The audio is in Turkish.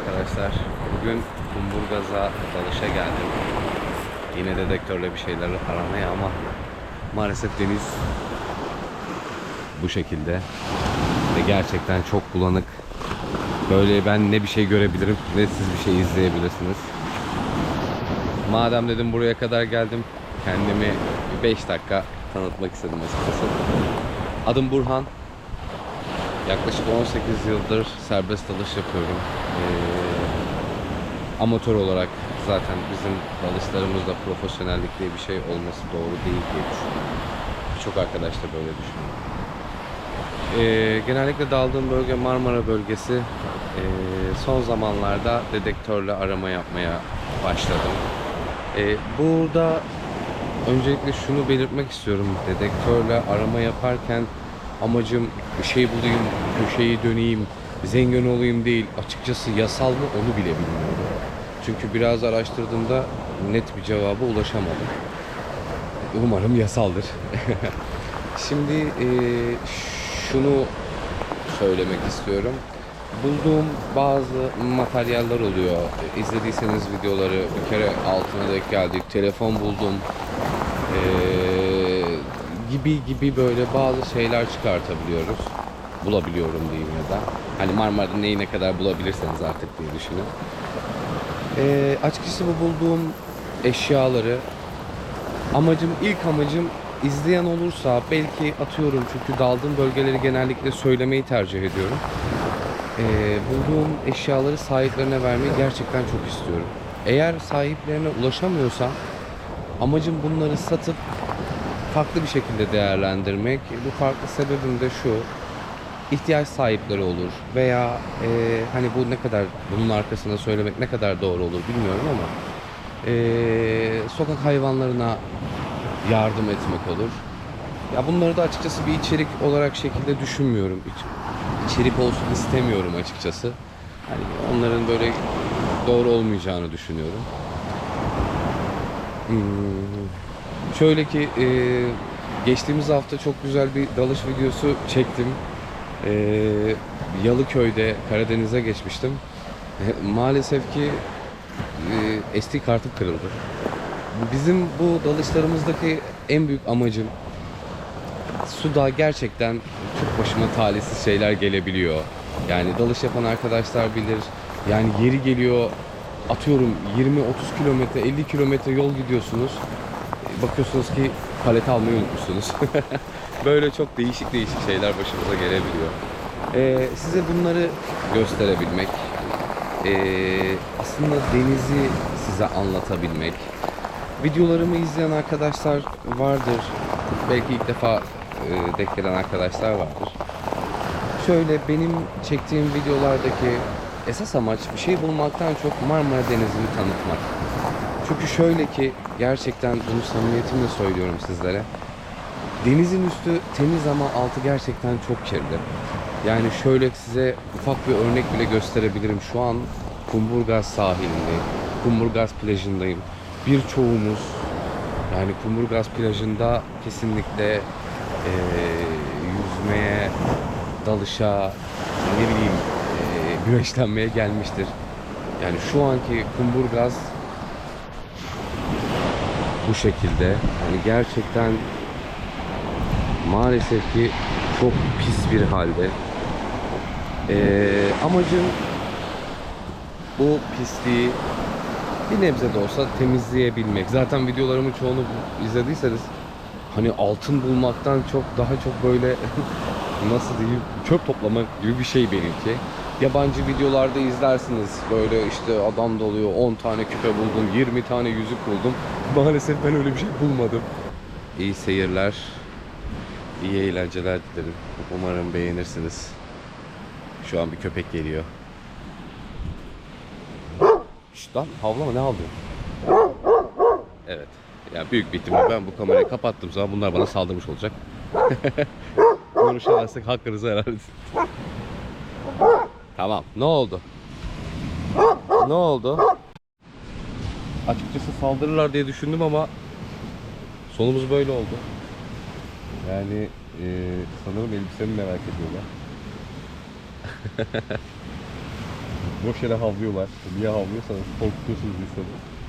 arkadaşlar. Bugün Kumburgaz'a dalışa geldim. Yine dedektörle bir şeyler aramaya ama maalesef deniz bu şekilde. Ve gerçekten çok bulanık. Böyle ben ne bir şey görebilirim ne siz bir şey izleyebilirsiniz. Madem dedim buraya kadar geldim kendimi 5 dakika tanıtmak istedim açıkçası. Adım Burhan. Yaklaşık 18 yıldır serbest dalış yapıyorum. Ee, amatör olarak zaten bizim dalışlarımızda profesyonellik diye bir şey olması doğru değil diye düşünüyorum. Birçok arkadaş da böyle düşünüyor. Ee, genellikle daldığım bölge Marmara bölgesi. Ee, son zamanlarda dedektörle arama yapmaya başladım. Ee, burada öncelikle şunu belirtmek istiyorum. Dedektörle arama yaparken amacım bir şey bulayım, köşeyi döneyim, zengin olayım değil. Açıkçası yasal mı onu bile bilmiyorum. Çünkü biraz araştırdığımda net bir cevaba ulaşamadım. Umarım yasaldır. Şimdi e, şunu söylemek istiyorum. Bulduğum bazı materyaller oluyor. İzlediyseniz videoları bir kere altına denk geldik. Telefon buldum. Ee, gibi gibi böyle bazı şeyler çıkartabiliyoruz. Bulabiliyorum diyeyim ya da. Hani Marmara'da neyi ne kadar bulabilirseniz artık diye düşünün. Ee, açıkçası bu bulduğum eşyaları amacım ilk amacım izleyen olursa belki atıyorum çünkü daldığım bölgeleri genellikle söylemeyi tercih ediyorum. Ee, bulduğum eşyaları sahiplerine vermeyi gerçekten çok istiyorum. Eğer sahiplerine ulaşamıyorsam amacım bunları satıp farklı bir şekilde değerlendirmek. Bu farklı sebebim de şu. ihtiyaç sahipleri olur veya e, hani bu ne kadar bunun arkasında söylemek ne kadar doğru olur bilmiyorum ama e, sokak hayvanlarına yardım etmek olur. Ya bunları da açıkçası bir içerik olarak şekilde düşünmüyorum. İç- içerik olsun istemiyorum açıkçası. Hani onların böyle doğru olmayacağını düşünüyorum. Hmm, Şöyle ki e, geçtiğimiz hafta çok güzel bir dalış videosu çektim. E, Yalıköy'de Karadeniz'e geçmiştim. Maalesef ki e, SD kartım kırıldı. Bizim bu dalışlarımızdaki en büyük amacım suda gerçekten çok başıma talihsiz şeyler gelebiliyor. Yani dalış yapan arkadaşlar bilir. Yani yeri geliyor atıyorum 20-30 kilometre 50 kilometre yol gidiyorsunuz. Bakıyorsunuz ki palet almayı unutmuşsunuz. Böyle çok değişik değişik şeyler başımıza gelebiliyor. Ee, size bunları gösterebilmek, ee, aslında denizi size anlatabilmek. Videolarımı izleyen arkadaşlar vardır. Belki ilk defa e, denk gelen arkadaşlar vardır. Şöyle benim çektiğim videolardaki esas amaç bir şey bulmaktan çok Marmara Denizi'ni tanıtmak. Çünkü şöyle ki gerçekten bunu samimiyetimle söylüyorum sizlere. Denizin üstü temiz ama altı gerçekten çok kirli. Yani şöyle size ufak bir örnek bile gösterebilirim. Şu an Kumburgaz sahilindeyim. Kumburgaz plajındayım. Birçoğumuz yani Kumburgaz plajında kesinlikle eee, yüzmeye, dalışa, ne bileyim eee, güreşlenmeye gelmiştir. Yani şu anki Kumburgaz bu şekilde. Yani gerçekten maalesef ki çok pis bir halde. Ee, amacım bu pisliği bir nebze de olsa temizleyebilmek. Zaten videolarımın çoğunu izlediyseniz hani altın bulmaktan çok daha çok böyle nasıl diyeyim çöp toplamak gibi bir şey benimki. Yabancı videolarda izlersiniz böyle işte adam doluyor 10 tane küpe buldum 20 tane yüzük buldum. Maalesef ben öyle bir şey bulmadım. İyi seyirler. İyi eğlenceler dilerim. Umarım beğenirsiniz. Şu an bir köpek geliyor. Şşt lan havlama ne havlıyorsun? Evet. Ya büyük bir ihtimal ben bu kamerayı kapattığım zaman bunlar bana saldırmış olacak. Konuşamazsak hakkınızı helal edin. Tamam. Ne oldu? Ne oldu? Açıkçası saldırırlar diye düşündüm ama sonumuz böyle oldu. Yani eee, sanırım elbisemi merak ediyorlar. boş yere havlıyorlar. Niye havlıyorsanız korkutuyorsunuz insanı.